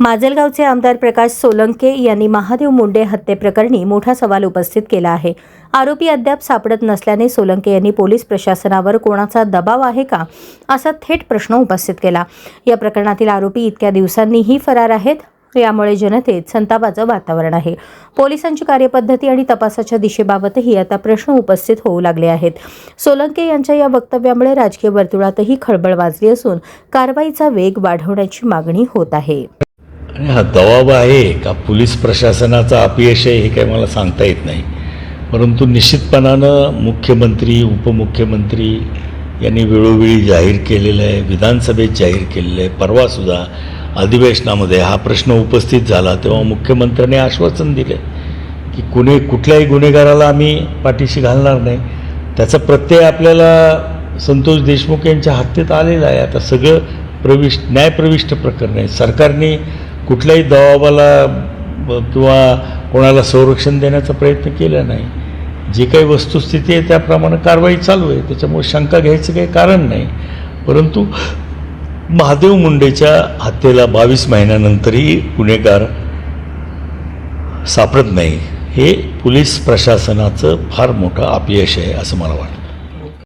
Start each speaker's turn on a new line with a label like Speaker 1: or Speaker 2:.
Speaker 1: माजलगावचे आमदार प्रकाश सोलंके यांनी महादेव मुंडे हत्येप्रकरणी मोठा सवाल उपस्थित केला आहे. आरोपी अद्याप सापडत नसल्याने सोलंके यांनी पोलीस प्रशासनावर कोणाचा दबाव आहे का असा थेट प्रश्न उपस्थित केला. या प्रकरणातील आरोपी इतक्या दिवसांनीही फरार आहेत यामुळे जनतेत संतापाचं वातावरण आहे. पोलिसांची कार्यपद्धती आणि तपासाच्या दिशेबाबतही आता प्रश्न उपस्थित होऊ लागले आहेत. सोलंके यांच्या या वक्तव्यामुळे राजकीय वर्तुळातही खळबळ वाजली असून कारवाईचा वेग वाढवण्याची मागणी होत आहे.
Speaker 2: आणि हा दबाव आहे का? पोलीस प्रशासनाचा अपयश आहे हे काही मला सांगता येत नाही. परंतु निश्चितपणानं मुख्यमंत्री उपमुख्यमंत्री यांनी वेळोवेळी जाहीर केलेलं आहे विधानसभेत जाहीर केलेलं आहे. परवासुद्धा अधिवेशनामध्ये हा प्रश्न उपस्थित झाला तेव्हा मुख्यमंत्र्यांनी आश्वासन दिले की कुणी कुठल्याही गुन्हेगाराला आम्ही पाठीशी घालणार नाही. त्याचा प्रत्यय आपल्याला संतोष देशमुख यांच्या हत्येत आलेला आहे. आता सगळं प्रविष्ट न्यायप्रविष्ट प्रकरण आहे. सरकारने कुठल्याही दबावाला किंवा कोणाला संरक्षण देण्याचा प्रयत्न केला नाही. जी काही वस्तुस्थिती आहे त्याप्रमाणे कारवाई चालू आहे. त्याच्यामुळे शंका घ्यायचं काही कारण नाही. परंतु महादेव मुंडेच्या हत्येला बावीस महिन्यानंतरही गुन्हेगार सापडत नाही. हे पोलीस प्रशासनाचं फार मोठं अपयश आहे असं मला वाटतं.